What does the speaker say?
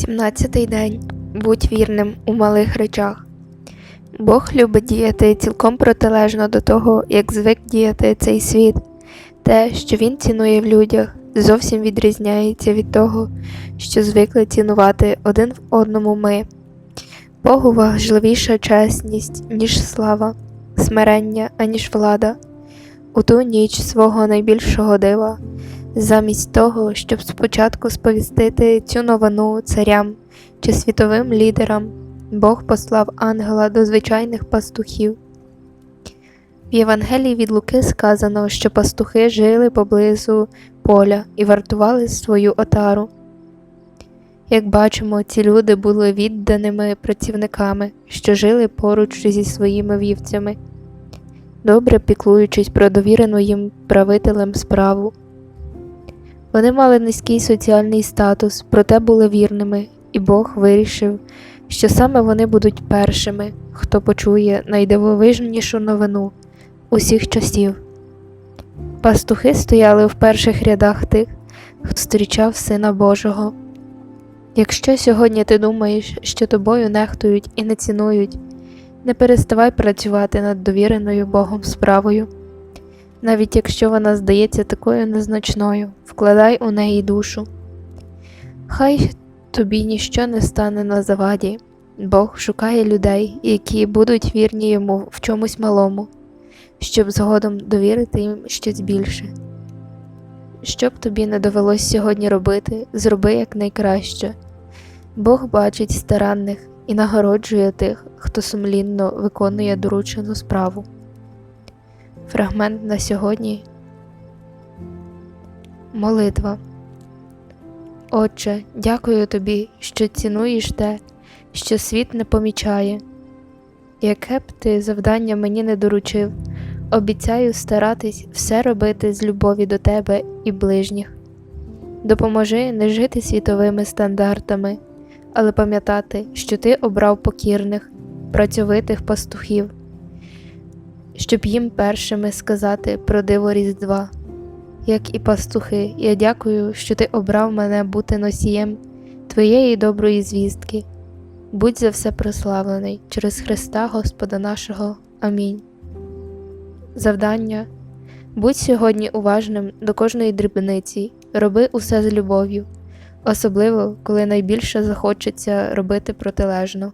Сімнадцятий день. Будь вірним у малих речах. Бог любить діяти цілком протилежно до того, як звик діяти цей світ. Те, що він цінує в людях, зовсім відрізняється від того, що звикли цінувати один в одному ми. Богу важливіша чесність, ніж слава, смирення, аніж влада. У ту ніч свого найбільшого дива, замість того, щоб спочатку сповістити цю новину царям чи світовим лідерам, Бог послав ангела до звичайних пастухів. В Євангелії від Луки сказано, що пастухи жили поблизу поля і вартували свою отару. Як бачимо, ці люди були відданими працівниками, що жили поруч зі своїми вівцями, добре піклуючись про довірену їм правителем справу. Вони мали низький соціальний статус, проте були вірними, і Бог вирішив, що саме вони будуть першими, хто почує найдивовижнішу новину усіх часів. Пастухи стояли в перших рядах тих, хто зустрічав Сина Божого. Якщо сьогодні ти думаєш, що тобою нехтують і не цінують, не переставай працювати над довіреною Богом справою. Навіть якщо вона здається такою незначною, вкладай у неї душу. Хай тобі ніщо не стане на заваді. Бог шукає людей, які будуть вірні йому в чомусь малому, щоб згодом довірити їм щось більше. Що б тобі не довелось сьогодні робити, зроби якнайкраще. Бог бачить старанних і нагороджує тих, хто сумлінно виконує доручену справу. Фрагмент на сьогодні. Молитва. Отче, дякую тобі, що цінуєш те, що світ не помічає. Яке б ти завдання мені не доручив, обіцяю старатись все робити з любові до тебе і ближніх. Допоможи не жити світовими стандартами, але пам'ятати, що ти обрав покірних, працьовитих пастухів, щоб їм першими сказати про диво Різдва. Як і пастухи, я дякую, що ти обрав мене бути носієм твоєї доброї звістки. Будь за все прославлений через Христа Господа нашого. Амінь. Завдання Будь сьогодні уважним до кожної дрібниці, роби усе з любов'ю, особливо коли найбільше захочеться робити протилежно.